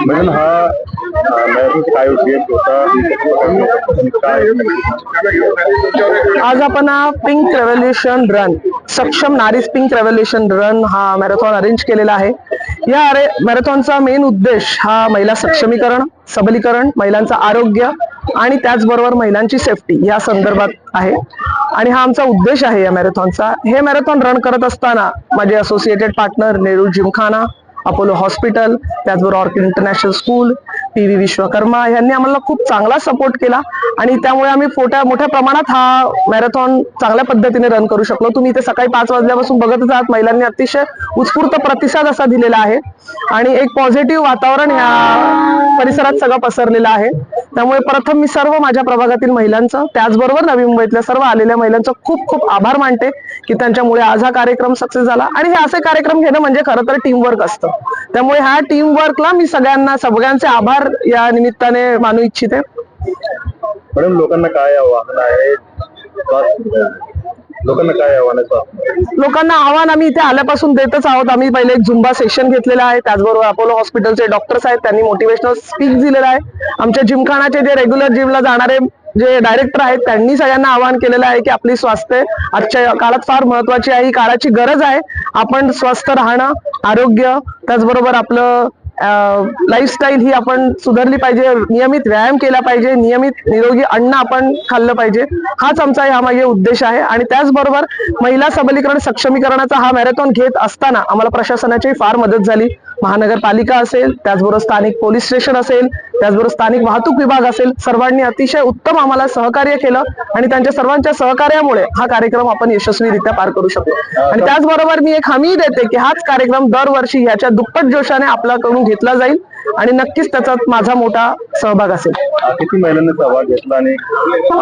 Madam हा काय होता. काय आज आपण हा पिंक रेव्होल्युशन रन सक्षम नारीज पिंक रेव्होल्युशन रन हा मॅरेथॉन अरेंज केलेला आहे. या अरे मॅरेथॉनचा मेन उद्देश हा महिला सक्षमीकरण सबलीकरण महिलांचं आरोग्य आणि त्याचबरोबर महिलांची सेफ्टी या संदर्भात आहे. आणि हा आमचा उद्देश आहे या मॅरेथॉनचा हे मॅरेथॉन रन करत असताना माझे associated partner Nehru Gymkhana Apollo hospital त्याचबरोबर Orchid International School P V Vishwakarma यांनी आम्हाला खूप चांगला सपोर्ट केला. आणि त्यामुळे आम्ही फोट्या मोठ्या प्रमाणात हा मॅरेथॉन चांगल्या पद्धतीने रन करू शकलो. तुम्ही इथे सकाळी पाच वाजल्यापासून बघतच आहात महिलांनी अतिशय उत्स्फूर्त प्रतिसाद असा दिलेला आहे. आणि एक पॉझिटिव्ह वातावरण या परिसरात सगळं पसरलेलं आहे. त्यामुळे प्रथम मी सर्व माझ्या प्रभागातील महिलांचं त्याचबरोबर नवी मुंबईतल्या सर्व आलेल्या महिलांचं खूप खूप आभार मानते की त्यांच्यामुळे आज हा कार्यक्रम सक्सेस झाला. आणि हे असे कार्यक्रम घेणं म्हणजे खरं तर टीमवर्क असतं. त्यामुळे ह्या टीमवर्कला मी सगळ्यांना सगळ्यांचे आभार या निमित्ताने मानू इच्छिते. मॅडम लोकांना काय आव्हान आहे? लोकांना काय आव्हान आहे? लोकांना आव्हान आम्ही इथे आल्यापासून देतच आहोत. आम्ही पहिले एक झुंबा सेशन घेतलेलं आहे. त्याचबरोबर अपोलो हॉस्पिटलचे डॉक्टर्स आहेत. त्यांनी मोटिवेशनल स्पीच दिलेला आहे. आमच्या जिमखानाचे जे रेग्युलर जिमला जाणारे जे डायरेक्टर आहेत त्यांनी सगळ्यांना आवाहन केलेलं आहे की आपली स्वास्थ्य आजच्या काळात फार महत्वाची आहे. ही काळाची गरज आहे. आपण स्वस्थ राहणं आरोग्य त्याचबरोबर आपलं लाईफस्टाईल ही आपण सुधारली पाहिजे नियमित व्यायाम केला पाहिजे नियमित निरोगी अन्न आपण खाल्लं पाहिजे हाच आमचा यामागे उद्देश आहे. आणि त्याचबरोबर महिला सबलीकरण सक्षमीकरणाचा हा मॅरेथॉन घेत असताना आम्हाला प्रशासनाची फार मदत झाली. महानगरपालिका असेल त्याचबरोबर स्थानिक पोलीस स्टेशन असेल त्याचबरोबर स्थानिक वाहतूक विभाग असेल सर्वांनी अतिशय उत्तम आम्हाला सहकार्य केलं आणि त्यांच्या सर्वांच्या सहकार्यामुळे हा कार्यक्रम आपण यशस्वीरित्या पार करू शकलो. आणि त्याचबरोबर मी एक हमी देते की हाच कार्यक्रम दरवर्षी ह्याच्या दुप्पट जोशाने आपल्याकडून घेतला जाईल आणि नक्कीच त्याच्यात माझा मोठा सहभाग असेल. किती महिलांनी सहभाग घेतला आणि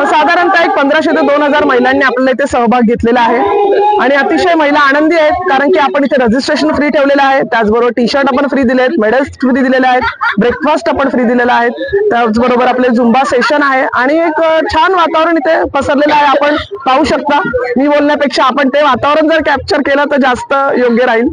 साधारणतः एक पंधराशे ते दोन हजार महिलांनी आपल्याला इथे सहभाग घेतलेला आहे. आणि अतिशय महिला आनंदी आहेत कारण की आपण इथे रजिस्ट्रेशन फ्री ठेवलेलं आहे. त्याचबरोबर टी शर्ट आपण फ्री दिले आहेत मेडल्स फ्री दिलेले आहेत ब्रेकफास्ट आपण फ्री दिलेला आहे. त्याचबरोबर आपले झुंबा सेशन आहे. आणि एक छान वातावरण इथे पसरलेलं आहे. आपण पाहू शकता. मी बोलण्यापेक्षा आपण ते वातावरण जर कॅप्चर केलं तर जास्त योग्य राहील.